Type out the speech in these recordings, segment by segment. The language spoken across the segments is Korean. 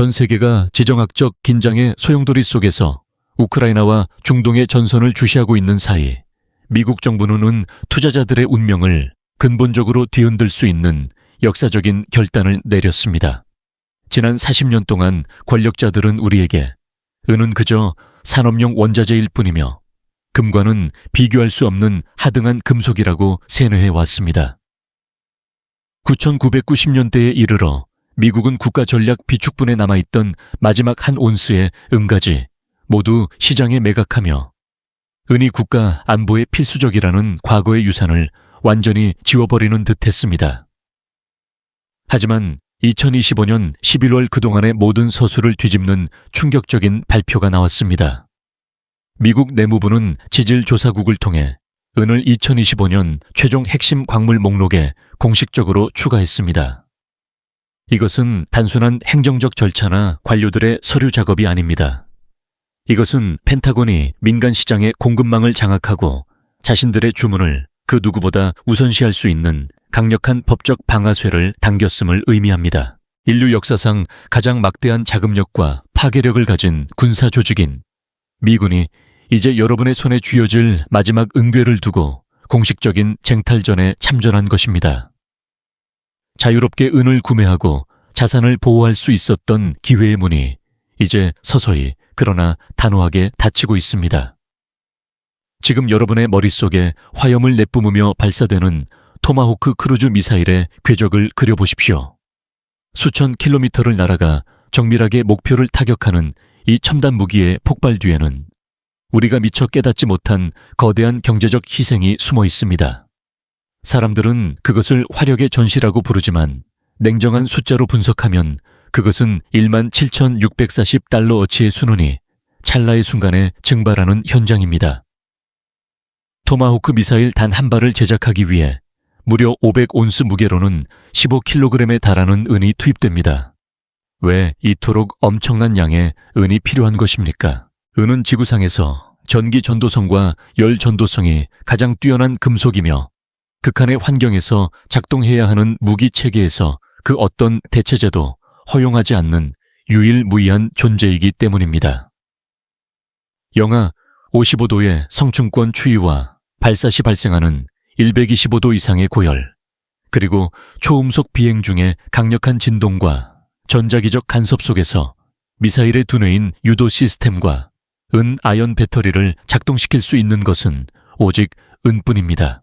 전 세계가 지정학적 긴장의 소용돌이 속에서 우크라이나와 중동의 전선을 주시하고 있는 사이 미국 정부는 은 투자자들의 운명을 근본적으로 뒤흔들 수 있는 역사적인 결단을 내렸습니다. 지난 40년 동안 권력자들은 우리에게 은은 그저 산업용 원자재일 뿐이며 금과는 비교할 수 없는 하등한 금속이라고 세뇌해 왔습니다. 9990년대에 이르러 미국은 국가 전략 비축분에 남아있던 마지막 한 온스의 은가지 모두 시장에 매각하며 은이 국가 안보에 필수적이라는 과거의 유산을 완전히 지워버리는 듯 했습니다. 하지만 2025년 11월 그동안의 모든 서술을 뒤집는 충격적인 발표가 나왔습니다. 미국 내무부는 지질 조사국을 통해 은을 2025년 최종 핵심 광물 목록에 공식적으로 추가했습니다. 이것은 단순한 행정적 절차나 관료들의 서류 작업이 아닙니다. 이것은 펜타곤이 민간 시장의 공급망을 장악하고 자신들의 주문을 그 누구보다 우선시할 수 있는 강력한 법적 방아쇠를 당겼음을 의미합니다. 인류 역사상 가장 막대한 자금력과 파괴력을 가진 군사 조직인 미군이 이제 여러분의 손에 쥐어질 마지막 은괴를 두고 공식적인 쟁탈전에 참전한 것입니다. 자유롭게 은을 구매하고 자산을 보호할 수 있었던 기회의 문이 이제 서서히 그러나 단호하게 닫히고 있습니다. 지금 여러분의 머릿속에 화염을 내뿜으며 발사되는 토마호크 크루즈 미사일의 궤적을 그려보십시오. 수천 킬로미터를 날아가 정밀하게 목표를 타격하는 이 첨단 무기의 폭발 뒤에는 우리가 미처 깨닫지 못한 거대한 경제적 희생이 숨어 있습니다. 사람들은 그것을 화력의 전시라고 부르지만 냉정한 숫자로 분석하면 그것은 1만 7,640달러 어치의 순원이 찰나의 순간에 증발하는 현장입니다. 토마호크 미사일 단 한 발을 제작하기 위해 무려 500온스 무게로는 15kg에 달하는 은이 투입됩니다. 왜 이토록 엄청난 양의 은이 필요한 것입니까? 은은 지구상에서 전기 전도성과 열 전도성이 가장 뛰어난 금속이며 극한의 환경에서 작동해야 하는 무기 체계에서 그 어떤 대체제도 허용하지 않는 유일무이한 존재이기 때문입니다. 영하 55도의 성층권 추위와 발사 시 발생하는 125도 이상의 고열, 그리고 초음속 비행 중에 강력한 진동과 전자기적 간섭 속에서 미사일의 두뇌인 유도 시스템과 은 아연 배터리를 작동시킬 수 있는 것은 오직 은뿐입니다.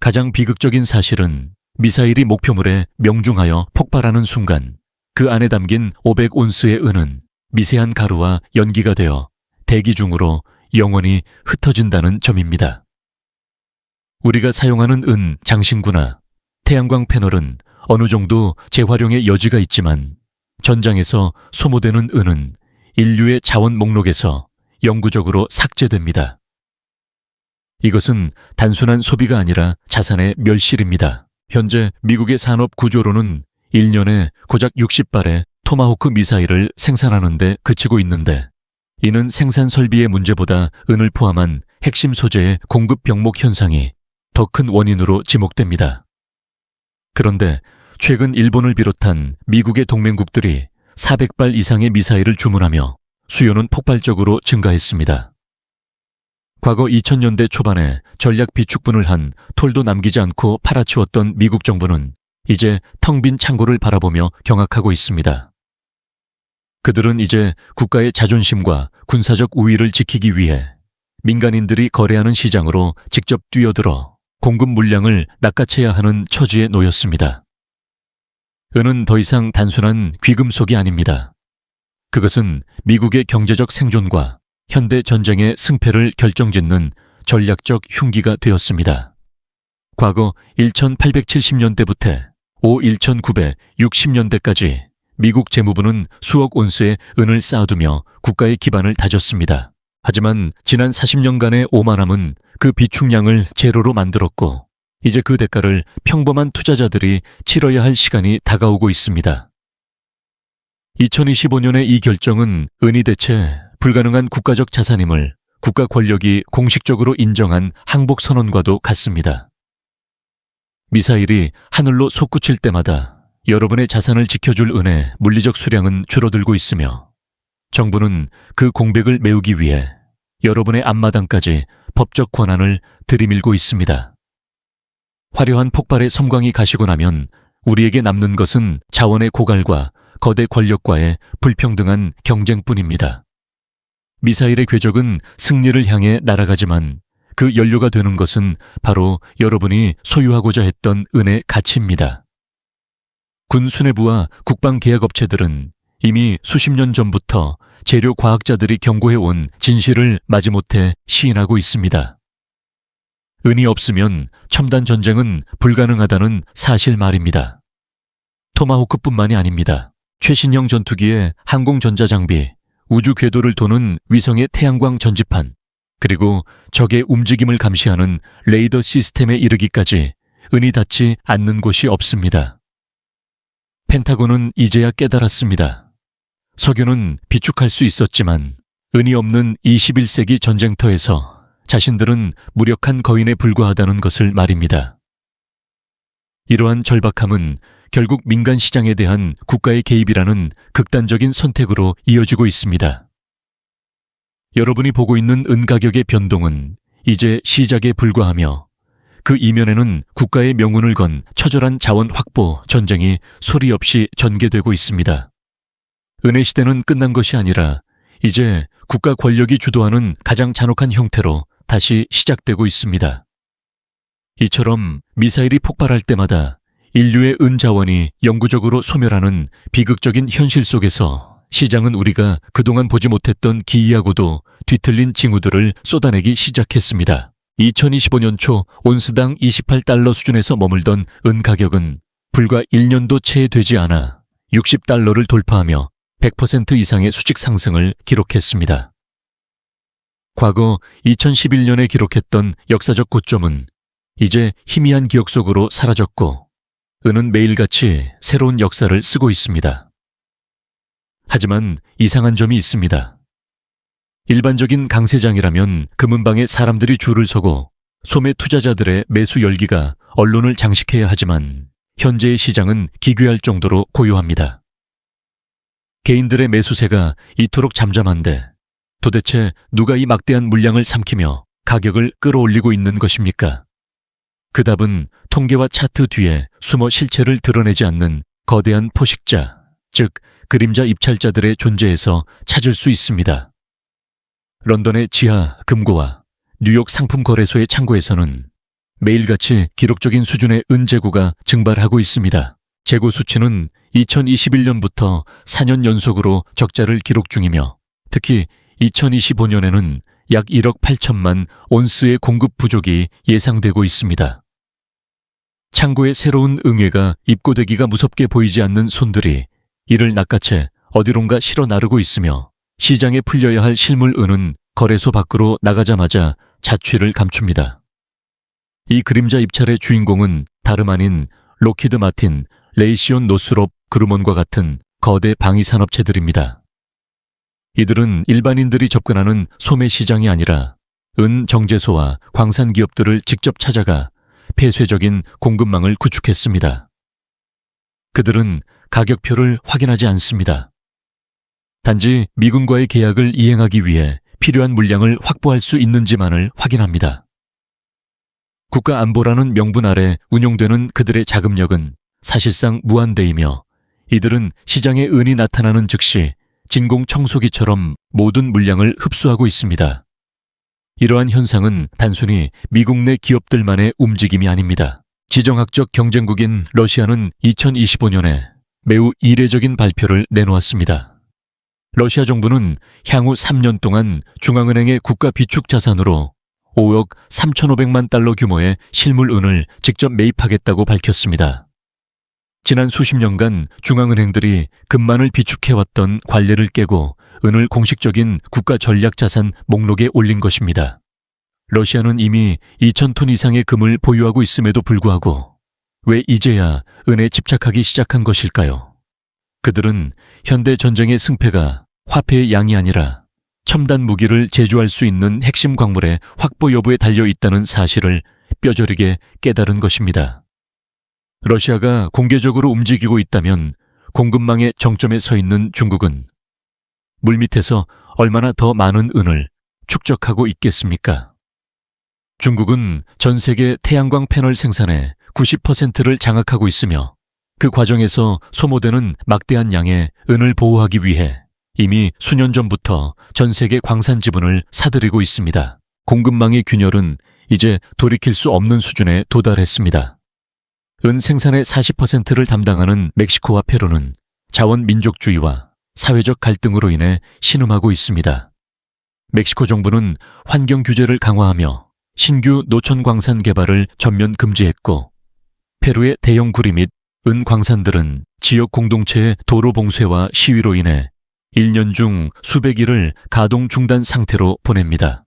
가장 비극적인 사실은 미사일이 목표물에 명중하여 폭발하는 순간 그 안에 담긴 500온스의 은은 미세한 가루와 연기가 되어 대기 중으로 영원히 흩어진다는 점입니다. 우리가 사용하는 은 장신구나 태양광 패널은 어느 정도 재활용의 여지가 있지만 전장에서 소모되는 은은 인류의 자원 목록에서 영구적으로 삭제됩니다. 이것은 단순한 소비가 아니라 자산의 멸실입니다. 현재 미국의 산업 구조로는 1년에 고작 60발의 토마호크 미사일을 생산하는데 그치고 있는데 이는 생산 설비의 문제보다 은을 포함한 핵심 소재의 공급 병목 현상이 더 큰 원인으로 지목됩니다. 그런데 최근 일본을 비롯한 미국의 동맹국들이 400발 이상의 미사일을 주문하며 수요는 폭발적으로 증가했습니다. 과거 2000년대 초반에 전략 비축분을 한 톨도 남기지 않고 팔아치웠던 미국 정부는 이제 텅 빈 창고를 바라보며 경악하고 있습니다. 그들은 이제 국가의 자존심과 군사적 우위를 지키기 위해 민간인들이 거래하는 시장으로 직접 뛰어들어 공급 물량을 낚아채야 하는 처지에 놓였습니다. 은은 더 이상 단순한 귀금속이 아닙니다. 그것은 미국의 경제적 생존과 현대 전쟁의 승패를 결정짓는 전략적 흉기가 되었습니다. 과거 1870년대부터 오 1960년대까지 미국 재무부는 수억 온스의 은을 쌓아두며 국가의 기반을 다졌습니다. 하지만 지난 40년간의 오만함은 그 비축량을 제로로 만들었고 이제 그 대가를 평범한 투자자들이 치러야 할 시간이 다가오고 있습니다. 2025년의 이 결정은 은이 대체 불가능한 국가적 자산임을 국가 권력이 공식적으로 인정한 항복 선언과도 같습니다. 미사일이 하늘로 솟구칠 때마다 여러분의 자산을 지켜줄 은의 물리적 수량은 줄어들고 있으며 정부는 그 공백을 메우기 위해 여러분의 앞마당까지 법적 권한을 들이밀고 있습니다. 화려한 폭발의 섬광이 가시고 나면 우리에게 남는 것은 자원의 고갈과 거대 권력과의 불평등한 경쟁뿐입니다. 미사일의 궤적은 승리를 향해 날아가지만 그 연료가 되는 것은 바로 여러분이 소유하고자 했던 은의 가치입니다. 군 수뇌부와 국방 계약 업체들은 이미 수십 년 전부터 재료 과학자들이 경고해온 진실을 마지못해 시인하고 있습니다. 은이 없으면 첨단 전쟁은 불가능하다는 사실 말입니다. 토마호크뿐만이 아닙니다. 최신형 전투기의 항공전자 장비, 우주 궤도를 도는 위성의 태양광 전지판, 그리고 적의 움직임을 감시하는 레이더 시스템에 이르기까지 은이 닿지 않는 곳이 없습니다. 펜타곤은 이제야 깨달았습니다. 석유는 비축할 수 있었지만 은이 없는 21세기 전쟁터에서 자신들은 무력한 거인에 불과하다는 것을 말입니다. 이러한 절박함은 결국 민간 시장에 대한 국가의 개입이라는 극단적인 선택으로 이어지고 있습니다. 여러분이 보고 있는 은 가격의 변동은 이제 시작에 불과하며 그 이면에는 국가의 명운을 건 처절한 자원 확보 전쟁이 소리 없이 전개되고 있습니다. 은의 시대는 끝난 것이 아니라 이제 국가 권력이 주도하는 가장 잔혹한 형태로 다시 시작되고 있습니다. 이처럼 미사일이 폭발할 때마다 인류의 은자원이 영구적으로 소멸하는 비극적인 현실 속에서 시장은 우리가 그동안 보지 못했던 기이하고도 뒤틀린 징후들을 쏟아내기 시작했습니다. 2025년 초 온스당 28달러 수준에서 머물던 은 가격은 불과 1년도 채 되지 않아 60달러를 돌파하며 100% 이상의 수직 상승을 기록했습니다. 과거 2011년에 기록했던 역사적 고점은 이제 희미한 기억 속으로 사라졌고 은은 매일같이 새로운 역사를 쓰고 있습니다. 하지만 이상한 점이 있습니다. 일반적인 강세장이라면 금은방에 사람들이 줄을 서고 소매 투자자들의 매수 열기가 언론을 장식해야 하지만 현재의 시장은 기괴할 정도로 고요합니다. 개인들의 매수세가 이토록 잠잠한데 도대체 누가 이 막대한 물량을 삼키며 가격을 끌어올리고 있는 것입니까? 그 답은 통계와 차트 뒤에 숨어 실체를 드러내지 않는 거대한 포식자, 즉 그림자 입찰자들의 존재에서 찾을 수 있습니다. 런던의 지하 금고와 뉴욕 상품 거래소의 창고에서는 매일같이 기록적인 수준의 은재고가 증발하고 있습니다. 재고 수치는 2021년부터 4년 연속으로 적자를 기록 중이며 특히 2025년에는 약 1억 8천만 온스의 공급 부족이 예상되고 있습니다. 창고의 새로운 응애가 입고되기가 무섭게 보이지 않는 손들이 이를 낚아채 어디론가 실어 나르고 있으며 시장에 풀려야 할 실물 은은 거래소 밖으로 나가자마자 자취를 감춥니다. 이 그림자 입찰의 주인공은 다름 아닌 로키드 마틴, 레이시온 노스롭 그루먼과 같은 거대 방위산업체들입니다. 이들은 일반인들이 접근하는 소매 시장이 아니라 은 정제소와 광산 기업들을 직접 찾아가 폐쇄적인 공급망을 구축했습니다. 그들은 가격표를 확인하지 않습니다. 단지 미군과의 계약을 이행하기 위해 필요한 물량을 확보할 수 있는지만을 확인합니다. 국가 안보라는 명분 아래 운용되는 그들의 자금력은 사실상 무한대이며 이들은 시장에 은이 나타나는 즉시 진공 청소기처럼 모든 물량을 흡수하고 있습니다. 이러한 현상은 단순히 미국 내 기업들만의 움직임이 아닙니다. 지정학적 경쟁국인 러시아는 2025년에 매우 이례적인 발표를 내놓았습니다. 러시아 정부는 향후 3년 동안 중앙은행의 국가 비축 자산으로 5억 3,500만 달러 규모의 실물은을 직접 매입하겠다고 밝혔습니다. 지난 수십 년간 중앙은행들이 금만을 비축해왔던 관례를 깨고 은을 공식적인 국가 전략 자산 목록에 올린 것입니다. 러시아는 이미 2,000톤 이상의 금을 보유하고 있음에도 불구하고 왜 이제야 은에 집착하기 시작한 것일까요? 그들은 현대 전쟁의 승패가 화폐의 양이 아니라 첨단 무기를 제조할 수 있는 핵심 광물의 확보 여부에 달려 있다는 사실을 뼈저리게 깨달은 것입니다. 러시아가 공개적으로 움직이고 있다면 공급망의 정점에 서 있는 중국은 물밑에서 얼마나 더 많은 은을 축적하고 있겠습니까? 중국은 전 세계 태양광 패널 생산의 90%를 장악하고 있으며 그 과정에서 소모되는 막대한 양의 은을 보호하기 위해 이미 수년 전부터 전 세계 광산 지분을 사들이고 있습니다. 공급망의 균열은 이제 돌이킬 수 없는 수준에 도달했습니다. 은 생산의 40%를 담당하는 멕시코와 페루는 자원 민족주의와 사회적 갈등으로 인해 신음하고 있습니다. 멕시코 정부는 환경 규제를 강화하며 신규 노천 광산 개발을 전면 금지했고 페루의 대형 구리 및 은 광산들은 지역 공동체의 도로 봉쇄와 시위로 인해 1년 중 수백 일을 가동 중단 상태로 보냅니다.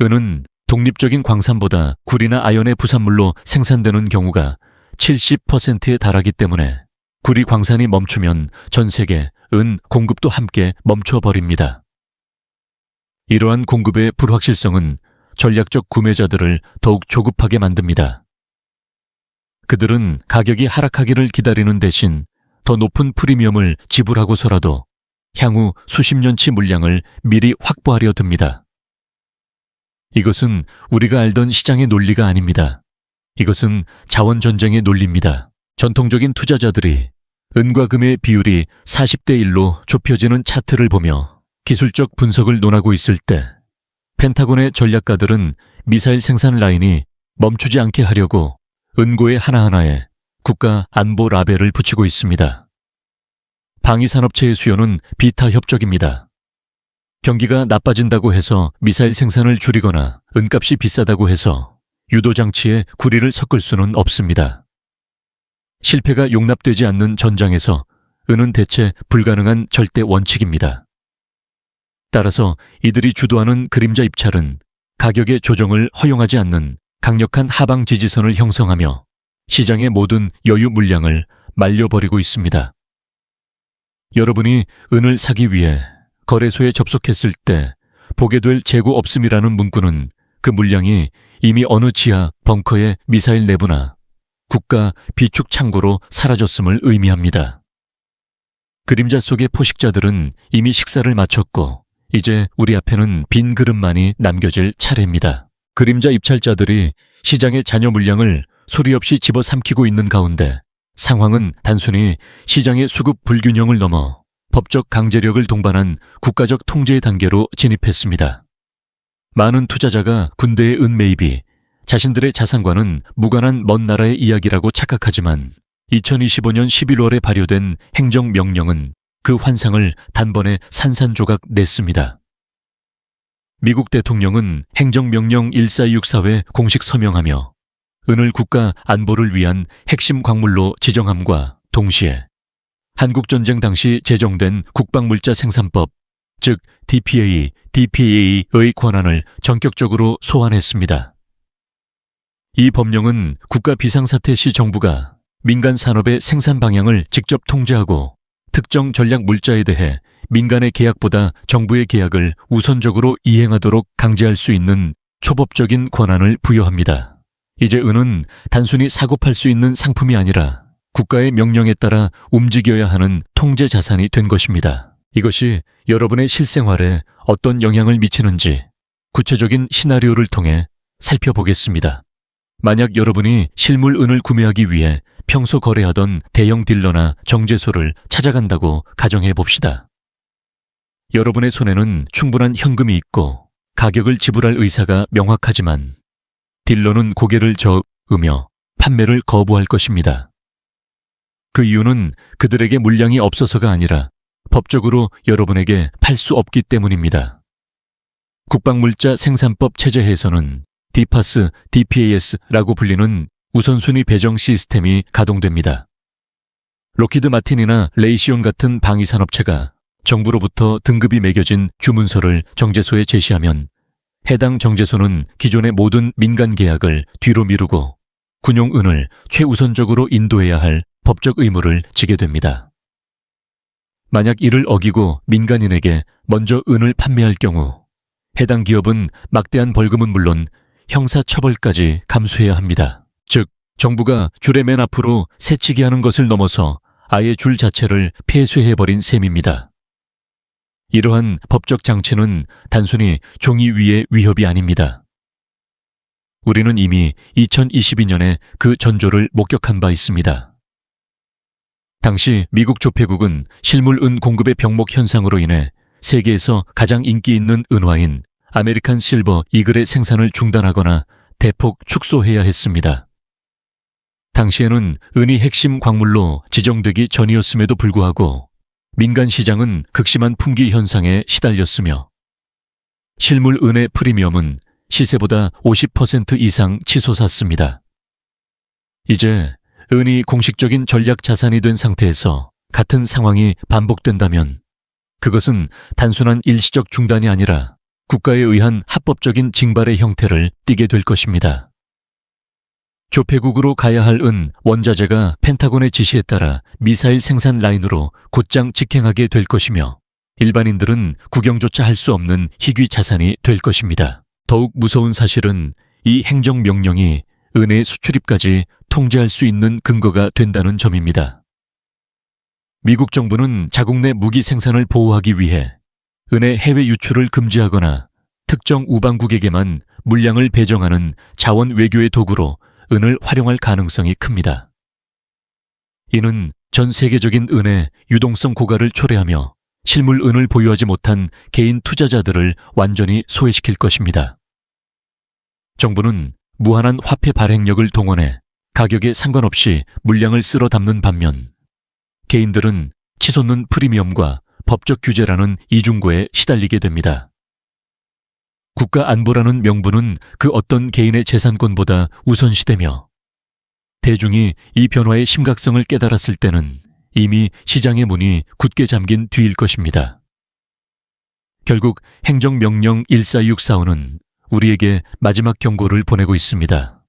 은은 독립적인 광산보다 구리나 아연의 부산물로 생산되는 경우가 70%에 달하기 때문에 구리 광산이 멈추면 전 세계 은 공급도 함께 멈춰버립니다. 이러한 공급의 불확실성은 전략적 구매자들을 더욱 조급하게 만듭니다. 그들은 가격이 하락하기를 기다리는 대신 더 높은 프리미엄을 지불하고서라도 향후 수십 년치 물량을 미리 확보하려 듭니다. 이것은 우리가 알던 시장의 논리가 아닙니다. 이것은 자원 전쟁의 논리입니다. 전통적인 투자자들이 은과 금의 비율이 40대 1로 좁혀지는 차트를 보며 기술적 분석을 논하고 있을 때 펜타곤의 전략가들은 미사일 생산 라인이 멈추지 않게 하려고 은고의 하나하나에 국가 안보 라벨을 붙이고 있습니다. 방위산업체의 수요는 비타 협적입니다. 경기가 나빠진다고 해서 미사일 생산을 줄이거나 은값이 비싸다고 해서 유도장치에 구리를 섞을 수는 없습니다. 실패가 용납되지 않는 전장에서 은은 대체 불가능한 절대 원칙입니다. 따라서 이들이 주도하는 그림자 입찰은 가격의 조정을 허용하지 않는 강력한 하방 지지선을 형성하며 시장의 모든 여유 물량을 말려버리고 있습니다. 여러분이 은을 사기 위해 거래소에 접속했을 때 보게 될 재고 없음이라는 문구는 그 물량이 이미 어느 지하 벙커의 미사일 내부나 국가 비축 창고로 사라졌음을 의미합니다. 그림자 속의 포식자들은 이미 식사를 마쳤고 이제 우리 앞에는 빈 그릇만이 남겨질 차례입니다. 그림자 입찰자들이 시장의 잔여 물량을 소리 없이 집어삼키고 있는 가운데 상황은 단순히 시장의 수급 불균형을 넘어 법적 강제력을 동반한 국가적 통제의 단계로 진입했습니다. 많은 투자자가 군대의 은매입이 자신들의 자산과는 무관한 먼 나라의 이야기라고 착각하지만 2025년 11월에 발효된 행정명령은 그 환상을 단번에 산산조각 냈습니다. 미국 대통령은 행정명령 1464회 공식 서명하며 은을 국가 안보를 위한 핵심 광물로 지정함과 동시에 한국전쟁 당시 제정된 국방물자 생산법, 즉 DPA, DPA의 권한을 전격적으로 소환했습니다. 이 법령은 국가 비상사태 시 정부가 민간 산업의 생산 방향을 직접 통제하고 특정 전략 물자에 대해 민간의 계약보다 정부의 계약을 우선적으로 이행하도록 강제할 수 있는 초법적인 권한을 부여합니다. 이제 은은 단순히 사고 팔 수 있는 상품이 아니라 국가의 명령에 따라 움직여야 하는 통제 자산이 된 것입니다. 이것이 여러분의 실생활에 어떤 영향을 미치는지 구체적인 시나리오를 통해 살펴보겠습니다. 만약 여러분이 실물 은을 구매하기 위해 평소 거래하던 대형 딜러나 정제소를 찾아간다고 가정해 봅시다. 여러분의 손에는 충분한 현금이 있고 가격을 지불할 의사가 명확하지만 딜러는 고개를 저으며 판매를 거부할 것입니다. 그 이유는 그들에게 물량이 없어서가 아니라 법적으로 여러분에게 팔 수 없기 때문입니다. 국방물자 생산법 체제에서는 디파스, DPAS라고 불리는 우선순위 배정 시스템이 가동됩니다. 로키드 마틴이나 레이시온 같은 방위산업체가 정부로부터 등급이 매겨진 주문서를 정제소에 제시하면 해당 정제소는 기존의 모든 민간 계약을 뒤로 미루고 군용은을 최우선적으로 인도해야 할 법적 의무를 지게 됩니다. 만약 이를 어기고 민간인에게 먼저 은을 판매할 경우 해당 기업은 막대한 벌금은 물론 형사처벌까지 감수해야 합니다. 즉, 정부가 줄의 맨 앞으로 새치기 하는 것을 넘어서 아예 줄 자체를 폐쇄해버린 셈입니다. 이러한 법적 장치는 단순히 종이 위의 위협이 아닙니다. 우리는 이미 2022년에 그 전조를 목격한 바 있습니다. 당시 미국 조폐국은 실물 은 공급의 병목 현상으로 인해 세계에서 가장 인기 있는 은화인 아메리칸 실버 이글의 생산을 중단하거나 대폭 축소해야 했습니다. 당시에는 은이 핵심 광물로 지정되기 전이었음에도 불구하고 민간 시장은 극심한 품귀 현상에 시달렸으며 실물 은의 프리미엄은 시세보다 50% 이상 치솟았습니다. 이제 은이 공식적인 전략 자산이 된 상태에서 같은 상황이 반복된다면 그것은 단순한 일시적 중단이 아니라 국가에 의한 합법적인 징발의 형태를 띠게 될 것입니다. 조폐국으로 가야 할 은 원자재가 펜타곤의 지시에 따라 미사일 생산 라인으로 곧장 직행하게 될 것이며 일반인들은 구경조차 할 수 없는 희귀 자산이 될 것입니다. 더욱 무서운 사실은 이 행정명령이 은의 수출입까지 통제할 수 있는 근거가 된다는 점입니다. 미국 정부는 자국 내 무기 생산을 보호하기 위해 은의 해외 유출을 금지하거나 특정 우방국에게만 물량을 배정하는 자원 외교의 도구로 은을 활용할 가능성이 큽니다. 이는 전 세계적인 은의 유동성 고갈을 초래하며 실물 은을 보유하지 못한 개인 투자자들을 완전히 소외시킬 것입니다. 정부는 무한한 화폐 발행력을 동원해 가격에 상관없이 물량을 쓸어 담는 반면 개인들은 치솟는 프리미엄과 법적 규제라는 이중고에 시달리게 됩니다. 국가 안보라는 명분은 그 어떤 개인의 재산권보다 우선시되며 대중이 이 변화의 심각성을 깨달았을 때는 이미 시장의 문이 굳게 잠긴 뒤일 것입니다. 결국 행정명령 14645는 우리에게 마지막 경고를 보내고 있습니다.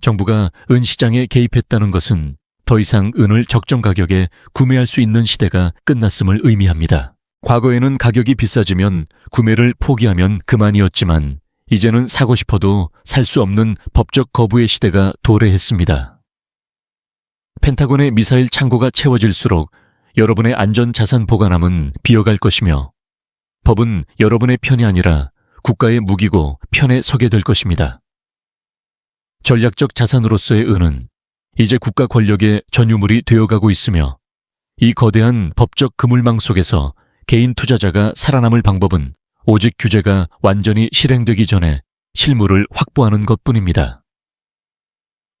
정부가 은 시장에 개입했다는 것은 더 이상 은을 적정 가격에 구매할 수 있는 시대가 끝났음을 의미합니다. 과거에는 가격이 비싸지면 구매를 포기하면 그만이었지만 이제는 사고 싶어도 살 수 없는 법적 거부의 시대가 도래했습니다. 펜타곤의 미사일 창고가 채워질수록 여러분의 안전 자산 보관함은 비어갈 것이며 법은 여러분의 편이 아니라 국가의 무기고 편에 서게 될 것입니다. 전략적 자산으로서의 은은 이제 국가 권력의 전유물이 되어가고 있으며 이 거대한 법적 그물망 속에서 개인 투자자가 살아남을 방법은 오직 규제가 완전히 실행되기 전에 실물을 확보하는 것 뿐입니다.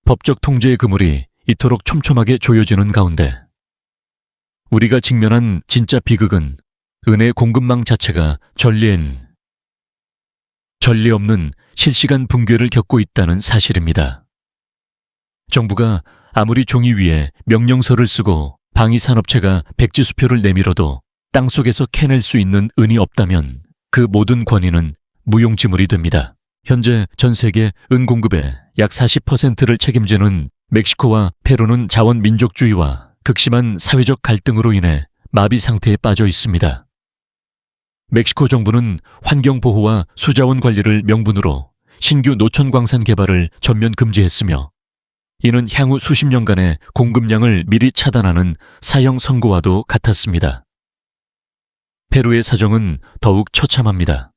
법적 통제의 그물이 이토록 촘촘하게 조여지는 가운데 우리가 직면한 진짜 비극은 은의 공급망 자체가 전리엔 전례 없는 실시간 붕괴를 겪고 있다는 사실입니다. 정부가 아무리 종이 위에 명령서를 쓰고 방위산업체가 백지수표를 내밀어도 땅속에서 캐낼 수 있는 은이 없다면 그 모든 권위는 무용지물이 됩니다. 현재 전 세계 은 공급의 약 40%를 책임지는 멕시코와 페루는 자원 민족주의와 극심한 사회적 갈등으로 인해 마비 상태에 빠져 있습니다. 멕시코 정부는 환경 보호와 수자원 관리를 명분으로 신규 노천 광산 개발을 전면 금지했으며 이는 향후 수십 년간의 공급량을 미리 차단하는 사형 선고와도 같았습니다. 페루의 사정은 더욱 처참합니다.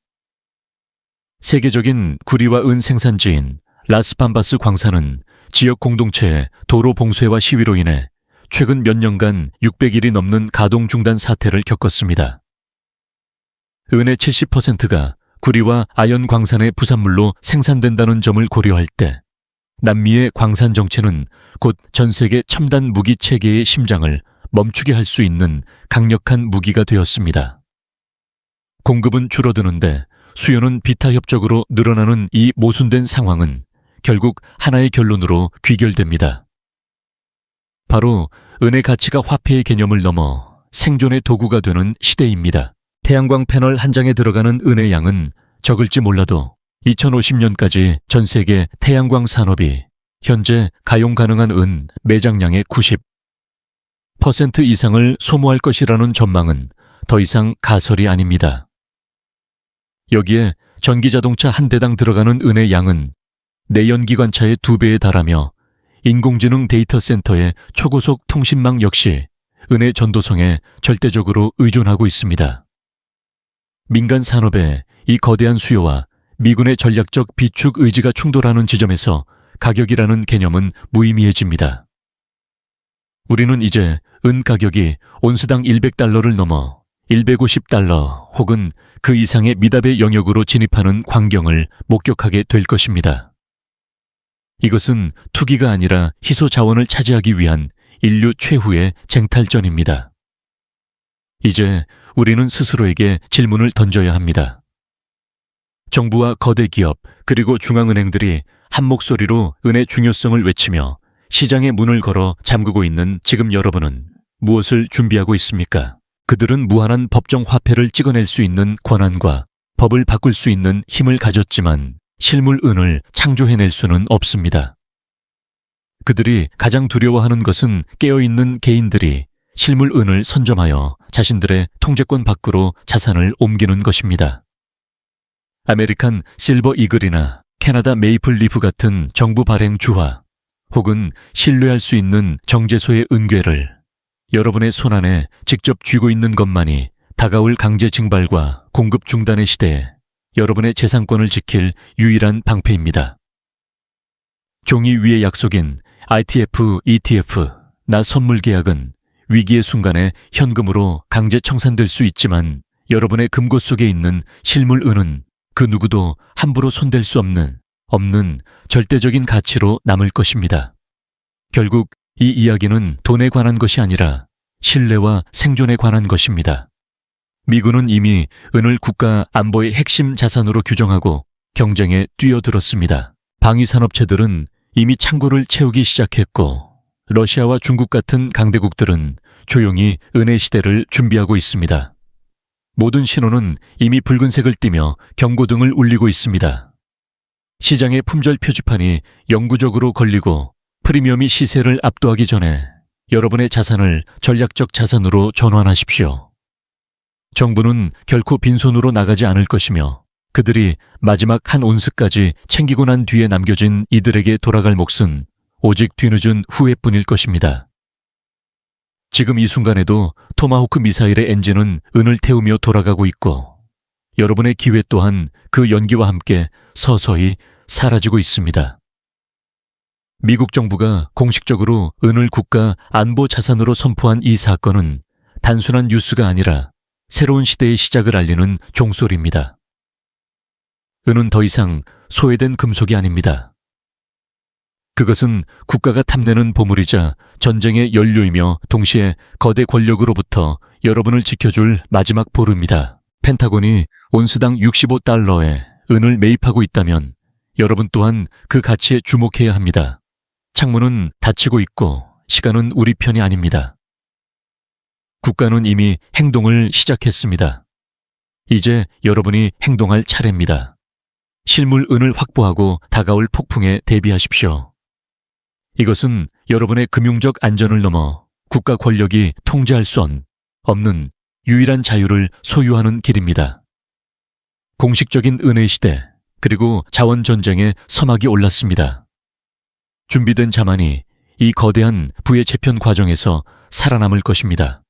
세계적인 구리와 은 생산지인 라스밤바스 광산은 지역 공동체의 도로 봉쇄와 시위로 인해 최근 몇 년간 600일이 넘는 가동 중단 사태를 겪었습니다. 은의 70%가 구리와 아연 광산의 부산물로 생산된다는 점을 고려할 때 남미의 광산 정체는 곧 전 세계 첨단 무기 체계의 심장을 멈추게 할 수 있는 강력한 무기가 되었습니다. 공급은 줄어드는데 수요는 비타협적으로 늘어나는 이 모순된 상황은 결국 하나의 결론으로 귀결됩니다. 바로 은의 가치가 화폐의 개념을 넘어 생존의 도구가 되는 시대입니다. 태양광 패널 한 장에 들어가는 은의 양은 적을지 몰라도 2050년까지 전 세계 태양광 산업이 현재 가용 가능한 은 매장량의 90% 이상을 소모할 것이라는 전망은 더 이상 가설이 아닙니다. 여기에 전기 자동차 한 대당 들어가는 은의 양은 내연기관차의 두 배에 달하며 인공지능 데이터 센터의 초고속 통신망 역시 은의 전도성에 절대적으로 의존하고 있습니다. 민간 산업의 이 거대한 수요와 미군의 전략적 비축 의지가 충돌하는 지점에서 가격이라는 개념은 무의미해집니다. 우리는 이제 은 가격이 온스당 100달러를 넘어 150달러 혹은 그 이상의 미답의 영역으로 진입하는 광경을 목격하게 될 것입니다. 이것은 투기가 아니라 희소 자원을 차지하기 위한 인류 최후의 쟁탈전입니다. 이제 우리는 스스로에게 질문을 던져야 합니다. 정부와 거대 기업 그리고 중앙은행들이 한 목소리로 은의 중요성을 외치며 시장의 문을 걸어 잠그고 있는 지금 여러분은 무엇을 준비하고 있습니까? 그들은 무한한 법정 화폐를 찍어낼 수 있는 권한과 법을 바꿀 수 있는 힘을 가졌지만 실물 은을 창조해낼 수는 없습니다. 그들이 가장 두려워하는 것은 깨어있는 개인들이 실물 은을 선점하여 자신들의 통제권 밖으로 자산을 옮기는 것입니다. 아메리칸 실버 이글이나 캐나다 메이플 리프 같은 정부 발행 주화 혹은 신뢰할 수 있는 정제소의 은괴를 여러분의 손안에 직접 쥐고 있는 것만이 다가올 강제 징발과 공급 중단의 시대에 여러분의 재산권을 지킬 유일한 방패입니다. 종이 위의 약속인 ITF, ETF, 나 선물 계약은 위기의 순간에 현금으로 강제 청산될 수 있지만 여러분의 금고 속에 있는 실물 은은 그 누구도 함부로 손댈 수 없는 없는 절대적인 가치로 남을 것입니다. 결국 이 이야기는 돈에 관한 것이 아니라 신뢰와 생존에 관한 것입니다. 미군은 이미 은을 국가 안보의 핵심 자산으로 규정하고 경쟁에 뛰어들었습니다. 방위산업체들은 이미 창고를 채우기 시작했고 러시아와 중국 같은 강대국들은 조용히 은의 시대를 준비하고 있습니다. 모든 신호는 이미 붉은색을 띠며 경고등을 울리고 있습니다. 시장의 품절 표지판이 영구적으로 걸리고 프리미엄이 시세를 압도하기 전에 여러분의 자산을 전략적 자산으로 전환하십시오. 정부는 결코 빈손으로 나가지 않을 것이며 그들이 마지막 한 온스까지 챙기고 난 뒤에 남겨진 이들에게 돌아갈 몫은 오직 뒤늦은 후회뿐일 것입니다. 지금 이 순간에도 토마호크 미사일의 엔진은 은을 태우며 돌아가고 있고 여러분의 기회 또한 그 연기와 함께 서서히 사라지고 있습니다. 미국 정부가 공식적으로 은을 국가 안보 자산으로 선포한 이 사건은 단순한 뉴스가 아니라 새로운 시대의 시작을 알리는 종소리입니다. 은은 더 이상 소외된 금속이 아닙니다. 그것은 국가가 탐내는 보물이자 전쟁의 연료이며 동시에 거대 권력으로부터 여러분을 지켜줄 마지막 보루입니다. 펜타곤이 온수당 65달러에 은을 매입하고 있다면 여러분 또한 그 가치에 주목해야 합니다. 창문은 닫히고 있고 시간은 우리 편이 아닙니다. 국가는 이미 행동을 시작했습니다. 이제 여러분이 행동할 차례입니다. 실물 은을 확보하고 다가올 폭풍에 대비하십시오. 이것은 여러분의 금융적 안전을 넘어 국가 권력이 통제할 수 없는 유일한 자유를 소유하는 길입니다. 공식적인 은의 시대, 그리고 자원 전쟁의 서막이 올랐습니다. 준비된 자만이 이 거대한 부의 재편 과정에서 살아남을 것입니다.